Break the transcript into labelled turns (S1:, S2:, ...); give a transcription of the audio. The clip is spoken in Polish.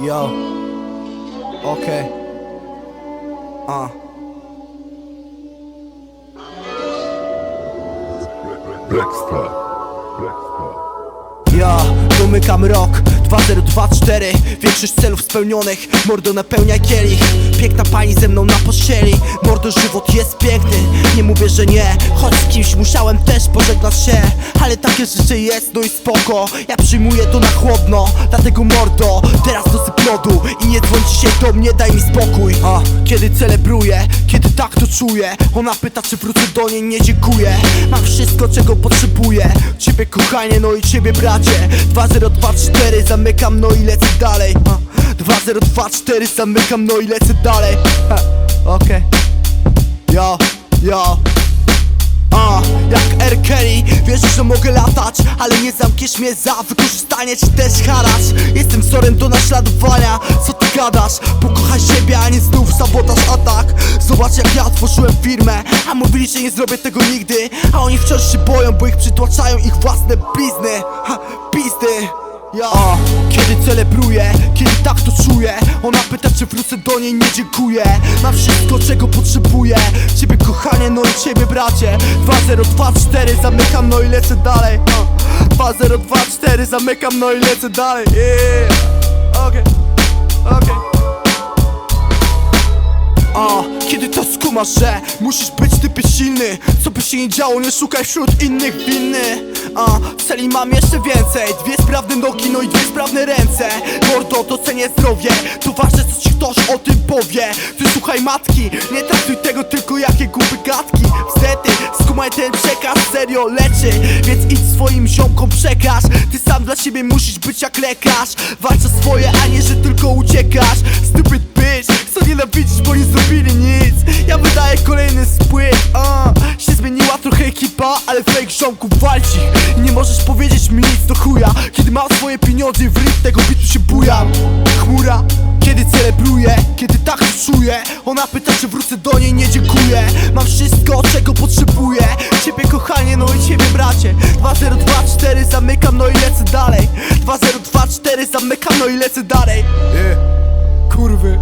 S1: Yo. Okej. A.
S2: Blackstar. Blackstar.
S1: Ja domykam rok 2024 Większość celów spełnionych. Mordo napełnia kielich. Piękna pani ze mną na pościeli Mordo żywot jest piękny. Nie mówię, że nie. Choć z kimś musiałem też pożegnać się. Ale takie życie jest, no i spoko. Ja przyjmuję to na chłodno. Dlatego mordo Teraz dosyp lodu. I nie dzwoń dzisiaj do mnie, daj mi spokój. A, kiedy celebruję Kiedy tak to czuję. Ona pyta, czy wrócę do niej, nie dziękuję. Mam wszystko, czego potrzebuję. Ciebie kochanie, no i ciebie bracie. 2024 zamykam, no i lecę dalej. A, 2024 zamykam, no i lecę dalej. Okej. Yo, yo a, jak R. Kelly Wiesz, że mogę latać Ale nie zamkniesz mnie za wykorzystanie czy też haracz. Jestem wzorem do naśladowania Co ty gadasz? Pokochaj siebie, a nie znów sabotaż atak Zobacz jak ja otworzyłem firmę A mówili, że nie zrobię tego nigdy. A oni wciąż się boją, bo ich przytłaczają ich własne blizny. Ha, Pizdy ja. A, kiedy celebruję, kiedy tak to czuję. Ona pyta czy wrócę do niej, nie dziękuję. Mam wszystko czego potrzebuję. Ciebie kochanie, no i ciebie bracie. 2024 zamykam, no i lecę dalej. A, 2024 zamykam, no i lecę dalej. Yeah. Okej, skumasz, że musisz być typy silny. Co by się nie działo, nie szukaj wśród innych winny A, w celi mam jeszcze więcej. Dwie sprawne nogi, no i dwie sprawne ręce. Mordo, to cenię zdrowie. To ważne, co ci ktoś o tym powie. Ty słuchaj matki, nie traktuj tego tylko jakie głupie gadki. Wstety, skumaj ten przekaz, serio leczy. Więc idź swoim ziomkom przekaż. Ty sam dla siebie musisz być jak lekarz. Walcz swoje, a nie, że tylko uciekasz. Stupid bitch, co nienawidzisz, bo nie zrobili wydaję kolejny spływ, uh. Się zmieniła trochę ekipa, ale fake ziomków walci. I nie możesz powiedzieć mi nic do chuja. Kiedy mam swoje pieniądze i w ryb tego bitu się bujam Chmura, kiedy celebruję, kiedy tak czuję Ona pyta czy wrócę do niej, nie dziękuję. Mam wszystko czego potrzebuję. Ciebie kochanie, no i ciebie bracie. 2024 zamykam, no i lecę dalej. 2024 zamykam, no i lecę dalej. Yeah. Kurwy